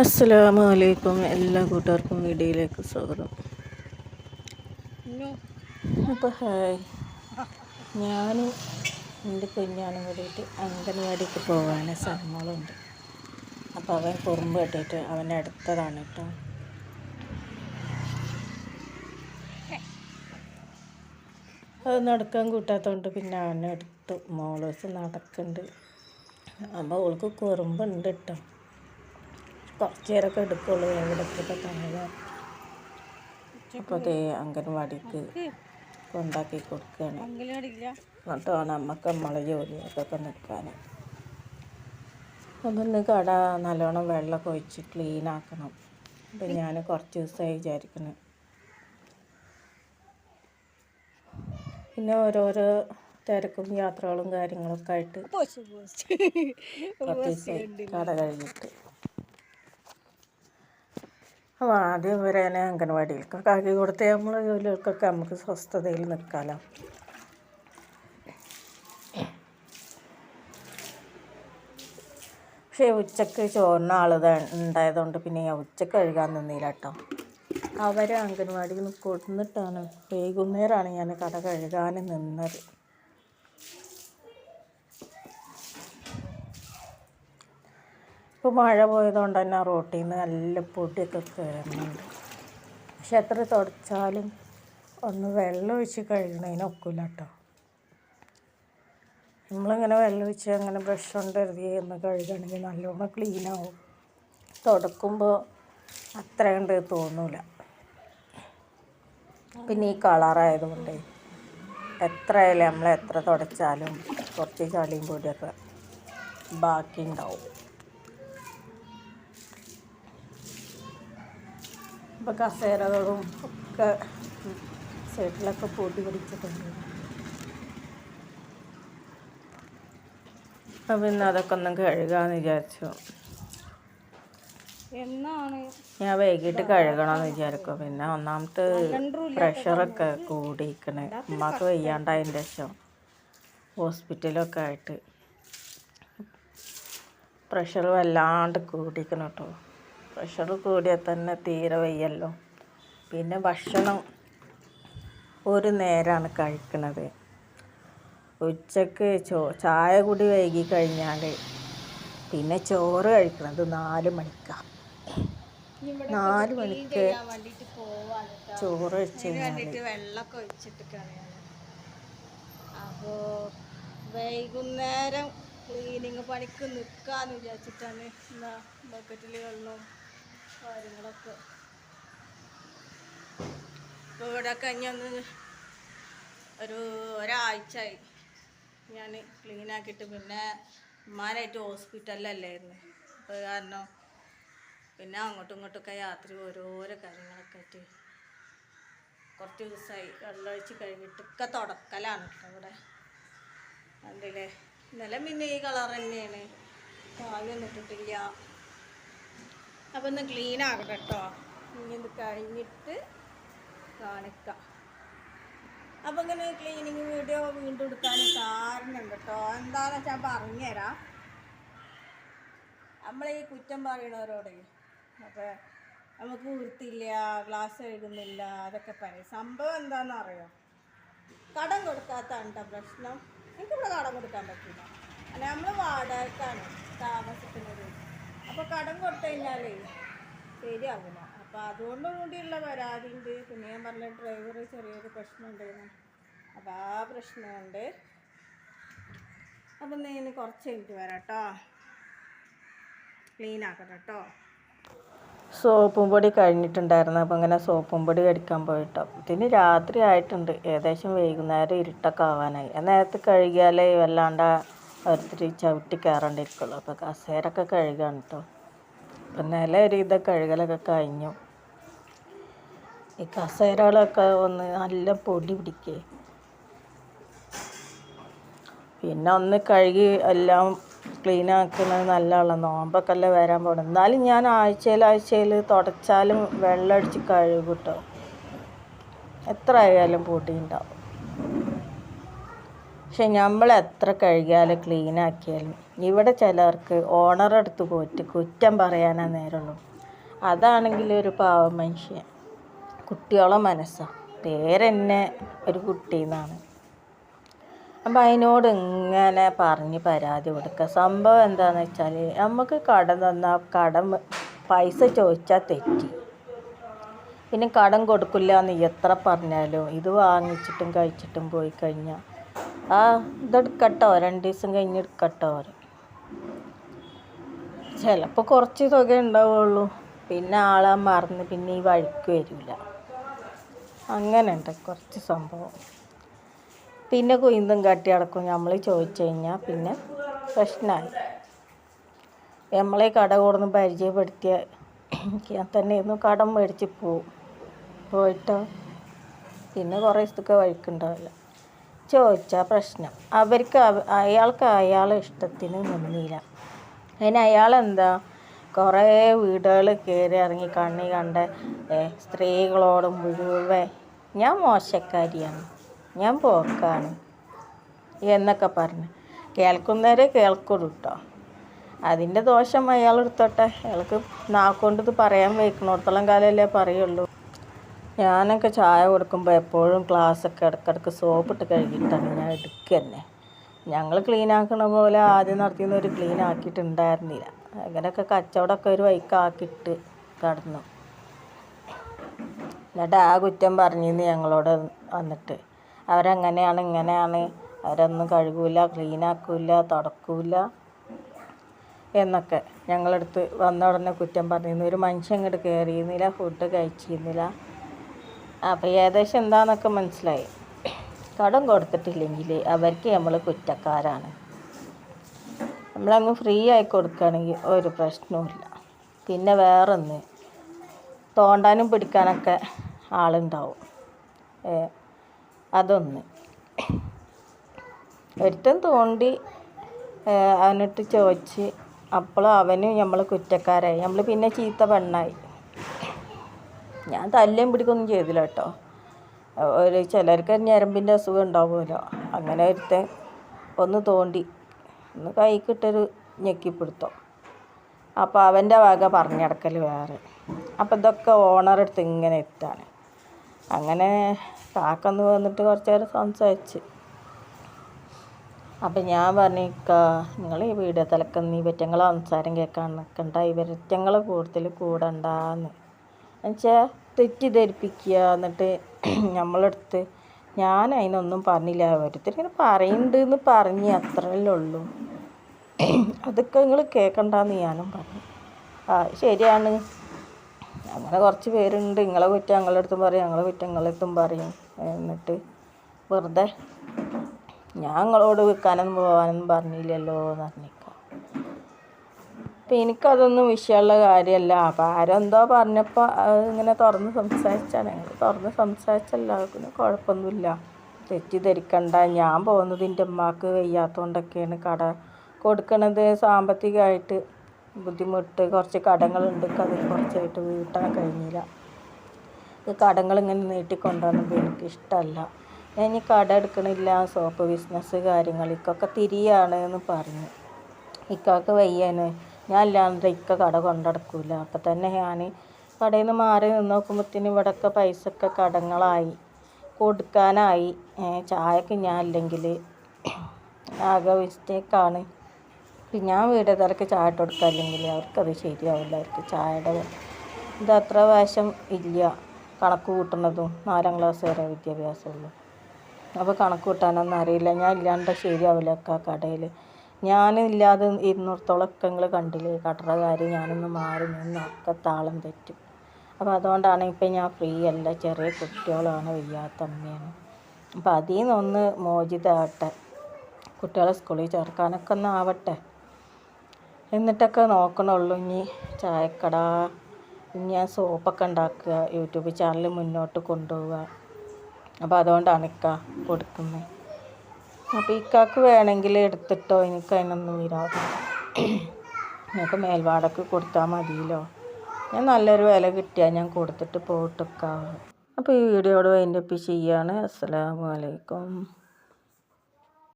അസ്സലാമു അലൈക്കും എല്ലാ കൂട്ടുകാർക്കും വീഡിയോയിലേക്ക് സ്വാഗതം. അപ്പോൾ ഹായ്. ഞാനും എന്റെ കുഞ്ഞാനും കൂടിയിട്ട് അംഗൻവാടിക്ക് പോകാൻ സമയങ്ങളുണ്ട് അപ്പോൾ അവൻ കുറുമ്പ് കെട്ടിയിട്ട് അവന്റെ അടുത്തതാണ് കേട്ടോ. അത് നടക്കാൻ കൂട്ടാത്തതുകൊണ്ട് പിന്നെ അവനെ എടുത്തു മോളേഴ്സ് നടക്കുന്നുണ്ട്. അപ്പോൾ അവൾക്ക് കുറുമ്പുണ്ട് കേട്ടോ. കുറച്ച് നേരമൊക്കെ എടുക്കുള്ളൂ എവിടത്തൊക്കെ താഴെ. അപ്പോൾ അതേ അംഗൻവാടിക്ക് ഉണ്ടാക്കി കൊടുക്കുകയാണ് എന്നിട്ട് വേണം നമുക്ക് നമ്മളെ ജോലിയൊക്കെ നിൽക്കാൻ അപ്പം ഇന്ന് കട നല്ലോണം വെള്ളമൊക്കെ ഒഴിച്ച് ക്ലീൻ ആക്കണം. അപ്പം ഞാൻ കുറച്ച് ദിവസമായി വിചാരിക്കുന്നത് പിന്നെ ഓരോരോ തിരക്കും യാത്രകളും കാര്യങ്ങളൊക്കെ ആയിട്ട് കുറച്ച് ദിവസമായി കട കഴിഞ്ഞിട്ട്. അപ്പോൾ ആദ്യം വരാൻ അംഗൻവാടിയിലേക്ക് ആക്കി കൊടുത്ത്. നമ്മളെ ജോലികൾക്കൊക്കെ നമുക്ക് സ്വസ്ഥതയിൽ നിൽക്കാമല്ലോ പക്ഷേ ഉച്ചയ്ക്ക് ചോറിന് ആൾ ഉണ്ടായതുകൊണ്ട് പിന്നെ ഞാൻ ഉച്ചയ്ക്ക് കഴുകാൻ നിന്നില്ല കേട്ടോ. അവരെ അംഗൻവാടിയിൽ നിന്ന് കൊടുന്നിട്ടാണ് വൈകുന്നേരമാണ് ഞാൻ കട കഴുകാൻ നിന്നത്. ഇപ്പോൾ മഴ പോയതുകൊണ്ട് തന്നെ റോട്ടിൽ നിന്ന് നല്ല പൊടിയൊക്കെ കയറുന്നുണ്ട് പക്ഷെ എത്ര തുടച്ചാലും ഒന്ന് വെള്ളം ഒഴിച്ച് കഴുകണതിനൊക്കില്ല കേട്ടോ നമ്മളിങ്ങനെ വെള്ളം ഒഴിച്ച് അങ്ങനെ ബ്രഷ് കൊണ്ട് എഴുതി ഒന്ന് കഴുകണമെങ്കിൽ നല്ലോണം ക്ലീനാവും. തുടക്കുമ്പോൾ അത്ര കണ്ട് തോന്നൂല. പിന്നെ ഈ കളറായതുകൊണ്ട് എത്ര ആയാലും നമ്മൾ എത്ര തുടച്ചാലും കുറച്ച് ചളിയും പൊടിയൊക്കെ ബാക്കി ഉണ്ടാവും ഇപ്പോൾ കസേരകളും ഒക്കെ സൈഡിലൊക്കെ പൊടി പിടിച്ചിട്ടുണ്ട്. അപ്പം പിന്നെ അതൊക്കെ ഒന്നും കഴുകാമെന്ന് വിചാരിച്ചു. എന്നാണ്? ഞാൻ വൈകിട്ട് കഴുകണമെന്ന് വിചാരിക്കും. പിന്നെ ഒന്നാമത്തെ പ്രഷറൊക്കെ കൂടിയിരിക്കണ്. ഉമ്മാക്ക് വയ്യാണ്ടായതിന്റെ ശേഷം ഹോസ്പിറ്റലൊക്കെ ആയിട്ട്. പ്രഷർ വല്ലാണ്ട് കൂടിക്കണം കേട്ടോ. പ്രഷർ കൂടിയാൽ തന്നെ തീരെ വയ്യല്ലോ. പിന്നെ ഭക്ഷണം ഒരു നേരമാണ് കഴിക്കുന്നത് ഉച്ചയ്ക്ക് ചോ ചായ കൂടി വൈകി കഴിഞ്ഞാൽ പിന്നെ ചോറ് കഴിക്കുന്നത് നാല് മണിക്കാണ് നാല് മണിക്ക്. ചോറ് കഴിച്ച് അതിന് കഴിഞ്ഞാൽ വേണ്ടിട്ട് വെള്ളമൊക്കെ ഒഴിച്ചിട്ടൊക്കെയാണ് ഞാൻ. അപ്പോ വൈകുന്നേരം ക്ലീനിങ് പണിക്ക് നിൽക്കാന്ന് വിചാരിച്ചിട്ടാണ് ബക്കറ്റിൽ വെള്ളവും കാര്യങ്ങളൊക്കെ. ഇപ്പോൾ ഇവിടെ കഴിഞ്ഞൊന്ന് ഒരു ഒരാഴ്ചയായി. ഞാൻ ക്ലീൻ ആക്കിയിട്ട് പിന്നെ ഉമ്മാനായിട്ട് ഹോസ്പിറ്റലിലല്ലായിരുന്നു. അപ്പോൾ കാരണം പിന്നെ അങ്ങോട്ടും ഇങ്ങോട്ടൊക്കെ യാത്ര ഓരോരോ കാര്യങ്ങളൊക്കെ ആയിട്ട് കുറച്ച് ദിവസമായി. വെള്ളമൊഴിച്ച് കഴിഞ്ഞിട്ടൊക്കെ തുടക്കലാണ് കേട്ടോ ഇവിടെ. അതിലെ ഇന്നലെ പിന്നെ ഈ കളർ തന്നെയാണ്. കാലൊന്നും ഇട്ടിട്ടില്ല അപ്പം ഒന്ന് ക്ലീൻ ആകട്ടെ കേട്ടോ. ഇനി ഇത് കഴിഞ്ഞിട്ട് കാണിക്കാം. അപ്പോൾ ഇങ്ങനെ ക്ലീനിങ് വീഡിയോ വീണ്ടും എടുക്കാൻ കാരണമുണ്ട് കേട്ടോ. എന്താണെന്ന് വെച്ചാൽ പറഞ്ഞുതരാം. നമ്മൾ ഈ കുറ്റം പറയണവരോട് അപ്പോൾ നമുക്ക് വൃത്തിയില്ല ഗ്ലാസ് എഴുതുന്നില്ല അതൊക്കെ പറയും. സംഭവം എന്താണെന്ന് അറിയോ? കടം കൊടുക്കാത്തതാണ് പ്രശ്നം. എനിക്കിവിടെ കടം കൊടുക്കാൻ പറ്റില്ല. അല്ല നമ്മൾ വാടകയ്ക്കാണ് താമസിക്കുന്നത്. അപ്പോൾ കടം കൊടുത്തു കഴിഞ്ഞാൽ ശരിയാകില്ല അപ്പോൾ അതുകൊണ്ട് കൂടിയുള്ള പരാതി ഉണ്ട് പിന്നെ ഞാൻ പറഞ്ഞ ഡ്രൈവർ ചെറിയൊരു പ്രശ്നം ഉണ്ടായിരുന്നു അപ്പോൾ ആ പ്രശ്നമുണ്ട്. അപ്പം ഞാൻ കുറച്ച് കഴിഞ്ഞിട്ട് വരാം കേട്ടോ ക്ലീൻ ആക്കട്ടെ കേട്ടോ സോപ്പും പൊടി കഴിഞ്ഞിട്ടുണ്ടായിരുന്നു. അപ്പം ഇങ്ങനെ സോപ്പും പൊടി കടിക്കാൻ പോയിട്ടോ. ഇതിന് രാത്രി ആയിട്ടുണ്ട്. ഏകദേശം വൈകുന്നേരം ഇരുട്ടൊക്കെ ആവാനായി. നേരത്ത് കഴുകിയാലേ വല്ലാണ്ട് ഓരോരുത്തർ ചവിട്ടി കയറേണ്ടിരിക്കുള്ളൂ അപ്പോൾ കസേരൊക്കെ കഴുകാണ് കേട്ടോ അപ്പം നില ഒരു ഇതൊക്കെ കഴുകലൊക്കെ കഴിഞ്ഞു. ഈ കസേരകളൊക്കെ ഒന്ന് നല്ല പൊടി പിടിക്കേ. പിന്നെ ഒന്ന് കഴുകി എല്ലാം ക്ലീൻ ആക്കുന്നത് നല്ലതാണ് നോമ്പൊക്കെ അല്ലേ വരാൻ പോകണം എന്നാലും ഞാൻ ആഴ്ചയിൽ ആഴ്ചയിൽ തുടച്ചാലും വെള്ളം അടിച്ച് കഴുകും കേട്ടോ എത്ര ആയാലും പൊടി ഉണ്ടാവും. പക്ഷെ നമ്മൾ എത്ര കഴുകിയാലും ക്ലീൻ ആക്കിയാലും ഇവിടെ ചിലർക്ക് ഓണർ എടുത്ത് പോയിട്ട് കുറ്റം പറയാനാ നേരമുള്ളൂ. അതാണെങ്കിൽ ഒരു പാവം മനുഷ്യൻ. കുട്ടിയോളം മനസ്സാണ് പേരെന്നെ ഒരു കുട്ടി എന്നാണ് അപ്പം അതിനോട് ഇങ്ങനെ പറഞ്ഞ് പരാതി കൊടുക്കുക. സംഭവം എന്താണെന്ന് വെച്ചാൽ നമുക്ക് കടം തന്നാൽ കടം പൈസ ചോദിച്ചാൽ തെറ്റി. പിന്നെ കടം കൊടുക്കില്ല എന്ന് എത്ര പറഞ്ഞാലും ഇത് വാങ്ങിച്ചിട്ടും കഴിച്ചിട്ടും പോയി കഴിഞ്ഞാൽ ആ ഇതെടുക്കട്ടോ രണ്ട് ദിവസം കഴിഞ്ഞ് എടുക്കട്ടോ ചിലപ്പോൾ കുറച്ച് തുക ഉണ്ടാവുള്ളൂ. പിന്നെ ആളെ മറന്ന് പിന്നെ ഈ വഴിക്ക് വരില്ല അങ്ങനെ ഉണ്ട് കുറച്ച് സംഭവം. പിന്നെ കുയിന്തും കാട്ടി അടക്കും നമ്മൾ ചോദിച്ചു കഴിഞ്ഞാൽ പിന്നെ പ്രശ്നമായി നമ്മളെ കട കൊടുന്ന് പരിചയപ്പെടുത്തിയ ഞാൻ തന്നെ ഇന്ന് കടം മേടിച്ച് പോവും പോയിട്ടോ. പിന്നെ കുറേ ദിവസത്തൊക്കെ വഴിക്കുണ്ടാവില്ല ചോദിച്ചാൽ പ്രശ്നം. അവർക്ക് അവ- അയാൾക്ക് അയാളെ ഇഷ്ടത്തിന് നിന്നില്ല അതിന് അയാളെന്താ? കുറേ വീടുകൾ കയറി ഇറങ്ങി കണ്ണി കണ്ട സ്ത്രീകളോട് മുഴുവൻ ഞാൻ മോശക്കാരിയാണ് ഞാൻ പോക്കാണ് എന്നൊക്കെ പറഞ്ഞ്. കേൾക്കുന്നവരെ കേൾക്കുള്ളൂ കേട്ടോ അതിന്റെ ദോഷം അയാൾ എടുത്തോട്ടെ അയാൾക്ക് നാക്കൊണ്ടിത് പറയാൻ വയ്ക്കണോടത്തോളം കാലമല്ലേ പറയുള്ളൂ. ഞാനൊക്കെ ചായ കൊടുക്കുമ്പോൾ എപ്പോഴും ഗ്ലാസ്സൊക്കെ ഇടയ്ക്കിടയ്ക്ക് സോപ്പിട്ട് കഴുകിയിട്ടാണ് ഞാൻ എടുക്കുക തന്നെ ഞങ്ങൾ ക്ലീൻ ആക്കണ പോലെ ആദ്യം നടത്തിയൊന്നും ഒരു ക്ലീൻ ആക്കിയിട്ടുണ്ടായിരുന്നില്ല. അങ്ങനെയൊക്കെ കച്ചവടമൊക്കെ ഒരു വൈക്കാക്കിയിട്ട് കടന്നു എന്നിട്ട് ആ കുറ്റം പറഞ്ഞിരുന്നു ഞങ്ങളോട് വന്നിട്ട് അവരങ്ങനെയാണ് ഇങ്ങനെയാണ് അവരൊന്നും കഴുകൂല ക്ലീൻ ആക്കൂല തുടക്കൂല എന്നൊക്കെ ഞങ്ങളടുത്ത് വന്ന ഉടനെ കുറ്റം പറഞ്ഞിരുന്നു. ഒരു മനുഷ്യൻ ഇങ്ങോട്ട് കയറിയിരുന്നില്ല ഫുഡ് കഴിച്ചിരുന്നില്ല. അപ്പോൾ ഏകദേശം എന്താണെന്നൊക്കെ മനസ്സിലായി. കടം കൊടുത്തിട്ടില്ലെങ്കിൽ അവർക്ക് നമ്മൾ കുറ്റക്കാരാണ്. നമ്മളങ്ങ് ഫ്രീ ആയി കൊടുക്കുകയാണെങ്കിൽ ഒരു പ്രശ്നവുമില്ല. പിന്നെ വേറൊന്ന് തോണ്ടാനും പിടിക്കാനൊക്കെ ആളുണ്ടാവും. അതൊന്ന്. ഒരുത്തൻ തോണ്ടി അവനിട്ട് ചോദിച്ച് അപ്പോൾ അവനും നമ്മൾ കുറ്റക്കാരായി. നമ്മൾ പിന്നെ ചീത്ത പെണ്ണായി. ഞാൻ തല്ലേം പിടിക്കൊന്നും ചെയ്തില്ല കേട്ടോ. ഒരു ചിലർക്ക് ഞരമ്പിന്റെ അസുഖം ഉണ്ടാവുമല്ലോ. അങ്ങനെ ഒരുത്തൻ ഒന്ന് തോണ്ടി ഒന്ന് കൈക്കിട്ടൊരു ഞെക്കിപ്പിടുത്തം. അപ്പോൾ അവന്റെ വക പറഞ്ഞടക്കൽ വേറെ. അപ്പോൾ ഇതൊക്കെ ഓണറെടുത്ത് ഇങ്ങനെ എത്താണ്. അങ്ങനെ കാക്കൊന്ന് വന്നിട്ട് കുറച്ച് നേരം സംസാരിച്ച്. അപ്പം ഞാൻ പറഞ്ഞിക്ക നിങ്ങൾ ഈ വീഡിയോ തലക്കുന്ന ഈ പറ്റങ്ങളെ സംസാരം കേൾക്കാൻ നിൽക്കണ്ട ഈ പറ്റങ്ങൾ കൂടുതൽ കൂടണ്ടാന്ന്. എന്നുവെച്ചാൽ തെറ്റിദ്ധരിപ്പിക്കുക എന്നിട്ട് നമ്മളടുത്ത് ഞാൻ അതിനൊന്നും പറഞ്ഞില്ല. ഓരോരുത്തരിങ്ങനെ പറയുന്നുണ്ട് എന്ന് പറഞ്ഞ് അത്രയല്ലേ ഉള്ളൂ. അതൊക്കെ നിങ്ങൾ കേൾക്കണ്ടെന്ന് ഞാനും പറഞ്ഞു. ആ ശരിയാണ്. അങ്ങനെ കുറച്ച് പേരുണ്ട്. നിങ്ങളെ കുറ്റം ഞങ്ങളുടെ അടുത്തും പറയും. ഞങ്ങളെ കുറ്റം നിങ്ങളുടെ അടുത്തും പറയും. എന്നിട്ട് വെറുതെ ഞാൻ നിങ്ങളോട് വിൽക്കാനൊന്നും പോകാനൊന്നും പറഞ്ഞില്ലല്ലോ എന്ന് പറഞ്ഞേക്കാം അപ്പം എനിക്കതൊന്നും വിഷയമുള്ള കാര്യമല്ല. അപ്പം ആരെന്തോ പറഞ്ഞപ്പോൾ ഇങ്ങനെ തുറന്ന് സംസാരിച്ചാണ്. ഞങ്ങൾ തുറന്ന് സംസാരിച്ചല്ല. കുഴപ്പമൊന്നുമില്ല. തെറ്റിദ്ധരിക്കണ്ട. ഞാൻ പോകുന്നത് എന്റെ ഉമ്മാക്ക് വയ്യാത്തതുകൊണ്ടൊക്കെയാണ് കട കൊടുക്കണത് സാമ്പത്തികമായിട്ട് ബുദ്ധിമുട്ട്. കുറച്ച് കടങ്ങളുണ്ട്. അത് കുറച്ചായിട്ട് വീട്ടാൻ കഴിഞ്ഞില്ല. ഈ കടങ്ങളിങ്ങനെ നീട്ടിക്കൊണ്ടുവന്നത് എനിക്ക് ഇഷ്ടമല്ല ഞാൻ ഇനി കട എടുക്കണില്ല. സോപ്പ് ബിസിനസ് കാര്യങ്ങൾ ഇക്കൊക്കെ തിരിയാണ് എന്ന് പറഞ്ഞു. ഇക്കൊക്കെ വയ്യാന്. ഞാൻ ഇല്ലാണ്ട് ഇക്ക കട കൊണ്ടടക്കൂല. അപ്പം തന്നെ ഞാൻ കടയിൽ നിന്ന് മാറി നിന്ന് നോക്കുമ്പോഴത്തേനും ഇവിടെയൊക്കെ പൈസ ഒക്കെ കടങ്ങളായി. കൊടുക്കാനായി. ചായക്ക് ഞാൻ ഇല്ലെങ്കിൽ ആകെ മിസ്റ്റേക്കാണ് പിന്നെ ഞാൻ വീട് തിരക്ക് ചായ ഇട്ട് കൊടുക്കുക അല്ലെങ്കിൽ അവർക്കത് ശരിയാവില്ല. അവർക്ക് ചായയുടെ ഇത് അത്ര വശം ഇല്ല. കണക്ക് കൂട്ടുന്നതും നാലാം ക്ലാസ് വരെ വിദ്യാഭ്യാസമുള്ളൂ. അപ്പോൾ കണക്ക് കൂട്ടാനൊന്നും അറിയില്ല. ഞാൻ ഇല്ലാണ്ട് ശരിയാവില്ല ഒക്കെ കടയിൽ ഞാനില്ലാതെ ഇരുന്നിടത്തോളമൊക്കെ നിങ്ങൾ കണ്ടില്ലേ? കാര്യം ഞാനൊന്ന് മാറി നിന്നൊക്കെ താളം തെറ്റും. അപ്പോൾ അതുകൊണ്ടാണ് ഇപ്പം ഞാൻ ഫ്രീ അല്ല. ചെറിയ കുട്ടികളാണ് വയ്യാത്ത അമ്മയാണ്. അപ്പോൾ അതിൽ നിന്നൊന്ന് മോചിതമാകട്ടെ കുട്ടികളെ സ്കൂളിൽ ചേർക്കാനൊക്കെ ഒന്ന് ആവട്ടെ. എന്നിട്ടൊക്കെ നോക്കണുള്ളൂ. ഇനി ചായക്കട. ഞാൻ സോപ്പൊക്കെ ഉണ്ടാക്കുക. യൂട്യൂബ് ചാനൽ മുന്നോട്ട് കൊണ്ടുപോവുക. അപ്പോൾ അതുകൊണ്ടാണ് ഇക്ക കൊടുക്കുന്നത്. അപ്പോൾ ഇക്കാക്ക് വേണമെങ്കിൽ എടുത്തിട്ടോ എനിക്ക് അതിനൊന്നും വരാതെ നിങ്ങൾക്ക് മേൽവാടക്ക് കൊടുത്താൽ മതിയല്ലോ. ഞാൻ നല്ലൊരു വില കിട്ടിയാൽ ഞാൻ കൊടുത്തിട്ട് പോയിട്ടൊക്കെ അപ്പോൾ ഈ വീഡിയോയോട് അതിന്റെ ഒപ്പം അസ്സലാമു അലൈക്കും.